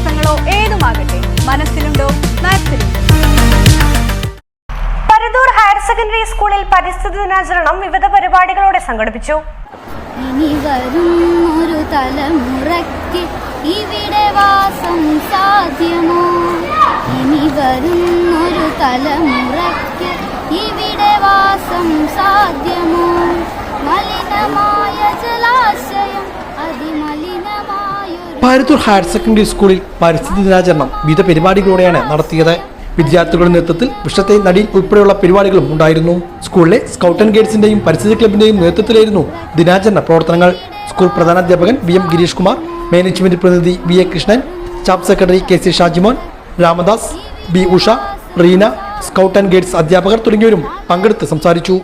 വ്യത്യാസങ്ങളോ ഏതുമാകട്ടെ മനസ്സിലുണ്ടോ മാത്സിലുണ്ടോ പരതൂർ ഹയർ സെക്കൻഡറി സ്കൂളിൽ പരിസ്ഥിതി ദിനാചരണം വിവിധ പരിപാടികളോടെ സംഘടിപ്പിച്ചു. ഇനി വരും ഒരു തലമുറയ്ക്ക് ഇവിടെ വാസം സാധ്യമോ? ഇനി വരും ഒരു തലമുറയ്ക്ക് ഇവിടെ പാരത്തൂർ ഹയർ സെക്കൻഡറി സ്കൂളിൽ പരിസ്ഥിതി ദിനാചരണം വിവിധ പരിപാടികളോടെയാണ് നടത്തിയത്. വിദ്യാർത്ഥികളുടെ നേതൃത്വത്തിൽ വിഷത്തെ നടിയിൽ ഉൾപ്പെടെയുള്ള പരിപാടികളും ഉണ്ടായിരുന്നു. സ്കൂളിലെ സ്കൗട്ട് ആൻഡ് ഗൈഡ്സിന്റെയും പരിസ്ഥിതി ക്ലബിന്റെയും നേതൃത്വത്തിലായിരുന്നു ദിനാചരണ പ്രവർത്തനങ്ങൾ. School പ്രധാനാധ്യാപകൻ V M Girish Kumar management പ്രതിനിധി V A Krishnan staff secretary K C Shajimon Ramadas B Usha Reena scout and guides അധ്യാപകർ തുടങ്ങിയവരും പങ്കെടുത്ത് സംസാരിച്ചു.